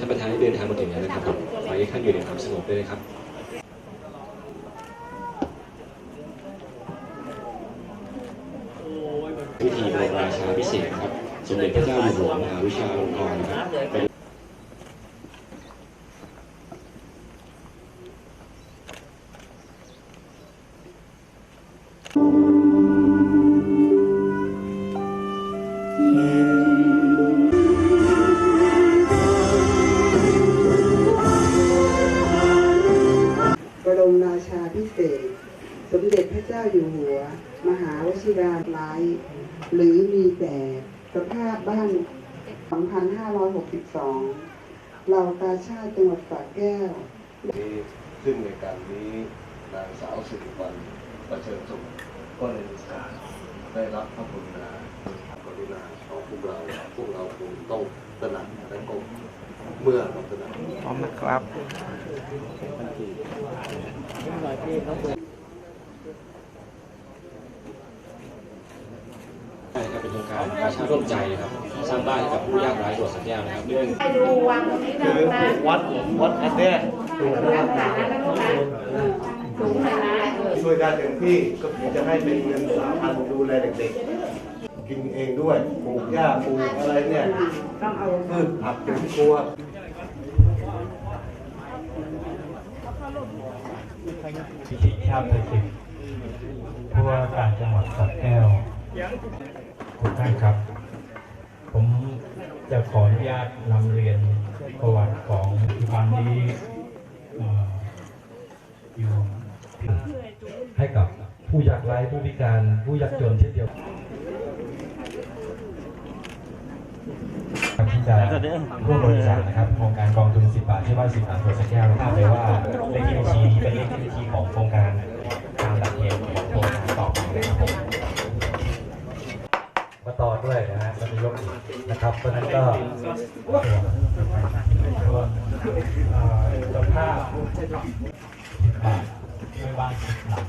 ท่านประธานได้เดินทางมาถึงแล้วนะครับผมขอให้ท่านอยู่ในความสงบด้วยนะครับพิธีบรมราชาพิเศษครับ สมเด็จพระเจ้าอยู่หัวมหาวิชาลงกรณ์นะครับ ษกสมเด็จพระเจ้าอยู่หัว มหาวชิราลัยหรือมีแต่สภาพบ้าน 2562เหล่ากาชาติจังหวัดสระแก้ว นี้ซึ่งในการนี้นางสาวสิริวัลประเชิญสุขก็เลยมีการได้รับพระกรุณากรุณาของพวกเรา พวกเราคงต้องตระหนักและก็เมื่อเราตระหนัก พร้อมนะครับ นะครับเป็นโครงการประชาร่วมใจนะครับสร้างบ้านให้กับผู้ยากไร้จังหวัดสระแก้วนะครับเรื่องไปดูวางตรงนี้นะลูกนะวัดวัดอันเนี้ยรักษาแล้วนะลูกนะเออสูงเลยนะเออช่วยได้เต็มที่ก็จะให้เป็นเงินสามพันดูแลเด็กๆ กินเองด้วยปลูกหญ้าปลูกอะไรเนี่ยต้องเอาพืชผักสวนครัว พิชิตชาติสิทธิ์ผู้ว่าการจังหวัดสระแก้วทุกท่านครับ ผมจะขออนุญาตนำเรียนประวัติของพิพันธ์นี้อยู่ให้กับผู้ยากไร้ผู้พิการผู้ยากจนเช่นเดียวกันที่จะร่วมบริจาคนะครับโครงการกองทุน 10 บาทที่บ้าน10บาทตัวสแก้วทราบเลยว่า ของโครงการตามหลักเกณฑ์ของโครงการต่อไปนะครับผมมาต่อด้วยนะฮะแล้วมียกนะครับเพราะนั้นก็ตัวเอ่อเจ้าภาพบาทไม่ว่างสิบหลัง